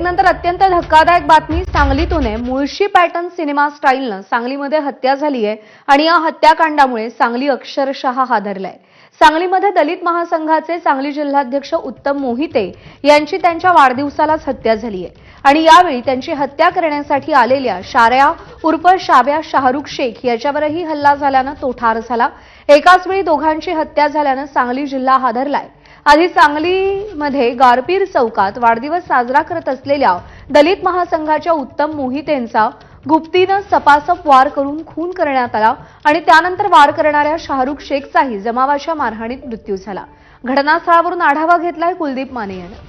Break अत्यंत धक्कादायक बातमी सांगलीतून आहे. मुळशी पॅटर्न सिनेमा स्टाईलनं सांगलीमध्ये हत्या झाली आहे आणि या हत्याकांडामुळे सांगली अक्षरशः हादरलाय. सांगलीमध्ये दलित महासंघाचे सांगली जिल्हाध्यक्ष उत्तम मोहिते यांची त्यांच्या वाढदिवसालाच हत्या झाली आहे. आणि यावेळी त्यांची हत्या करण्यासाठी आलेल्या शार्या उर्फ शाब्या शाहरुख शेख याच्यावरही हल्ला झाल्यानं तो ठार झाला. एकाच वेळी दोघांची हत्या झाल्यानं सांगली जिल्हा हादरलाय. आधी सांगलीमध्ये गारपीर चौकात वाढदिवस साजरा करत असलेल्या दलित महासंघाच्या उत्तम मोहितेंचा गुप्तीनं सपासप वार करून खून करण्यात आला आणि त्यानंतर वार करणाऱ्या शाहरुख शेखचाही जमावाच्या मारहाणीत मृत्यू झाला. घटनास्थळावरून आढावा घेतलाय कुलदीप माने यानं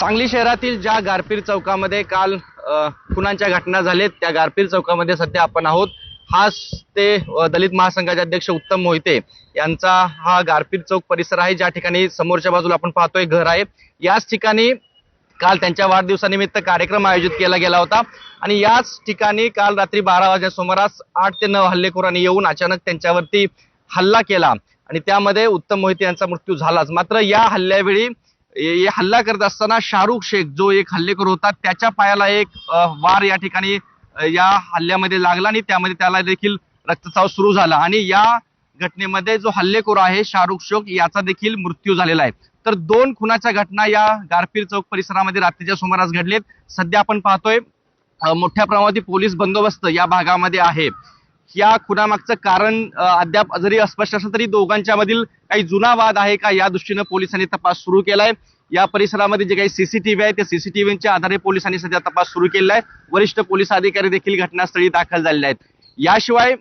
सांगली शहरातील ज्या गारपीर चौकामध्ये काल खुनांच्या घटना झालेत त्या गारपीर चौकामध्ये सध्या आपण आहोत. हाच ते दलित महासंघाचे अध्यक्ष उत्तम मोहिते यांचा हा गारपीर चौक परिसर आहे. ज्या ठिकाणी समोरच्या बाजूला आपण पाहतोय घर आहे. याच ठिकाणी काल त्यांच्या वाढदिवसानिमित्त कार्यक्रम आयोजित केला गेला होता. आणि याच ठिकाणी काल रात्री बारा वाजे सुमारास आठ ते नऊ हल्लेखोरांनी येऊन अचानक त्यांच्यावरती हल्ला केला. आणि त्यामध्ये उत्तम मोहिते यांचा मृत्यू झालाच. मात्र या हल्ल्यावेळी हल्ला करत असताना शाहरुख शेख जो एक हल्लेखोर होता त्याच्या पायाला एक वार या ठिकाणी या हल्ल्यामध्ये लागला आणि त्यामध्ये त्याला देखील रक्तचाव सुरू झाला. आणि या घटनेमध्ये जो हल्लेखोर आहे शाहरुख शोक याचा देखील मृत्यू झालेला आहे. तर दोन खुनाच्या घटना या गारपीर चौक परिसरामध्ये रात्रीच्या सुमारास घडलेत. सध्या आपण पाहतोय मोठ्या प्रमाणात पोलीस बंदोबस्त या भागामध्ये आहे. या खुनामागचं कारण अद्याप जरी अस्पष्ट असलं तरी दोघांच्या मधील काही जुना वाद आहे का या दृष्टीनं पोलिसांनी तपास सुरू केलाय. या परिसरामध्ये जे काही सीसीटीव्ही आहे त्या सीसीटीव्हीच्या आधारे पोलिसांनी सध्या तपास सुरू केलेला आहे वरिष्ठ पोलीस अधिकारी देखील घटनास्थळी दाखल झालेले आहेत. याशिवाय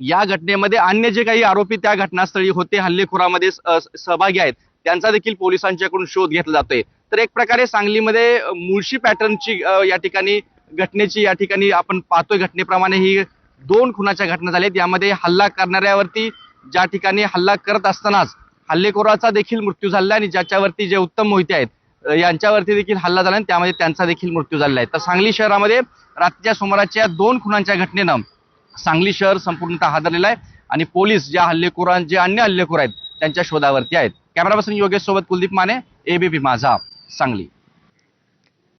या घटनेमध्ये अन्य जे काही आरोपी त्या घटनास्थळी होते हल्लेखोरामध्ये सहभागी आहेत त्यांचा देखील पोलिसांच्याकडून शोध घेतला जातोय. तर एक प्रकारे सांगलीमध्ये मुळशी पॅटर्नची या ठिकाणी घटनेची या ठिकाणी आपण पाहतोय घटनेप्रमाणे ही दोन खुनाच्या घटना झाल्यात यामध्ये हल्ला करणाऱ्यावरती ज्या ठिकाणी हल्ला करत असतानाच हल्लेखोराचा देखील मृत्यू झाला आणि ज्याच्यावरती जे उत्तम मोहिते आहेत यांच्यावरती देखील हल्ला झाला आणि त्यामध्ये त्यांचा देखील मृत्यू झालेला आहे. तर सांगली शहरामध्ये रात्रीच्या सुमाराच्या दोन खुनांच्या घटनेनं सांगली शहर संपूर्णतः हादरलेलं आहे आणि पोलीस ज्या हल्लेखोरां जे अन्य हल्लेखोर आहेत त्यांच्या शोधावरती आहेत. कॅमेरा पर्सन योगेश सोबत कुलदीप माने एबीपी माझा सांगली.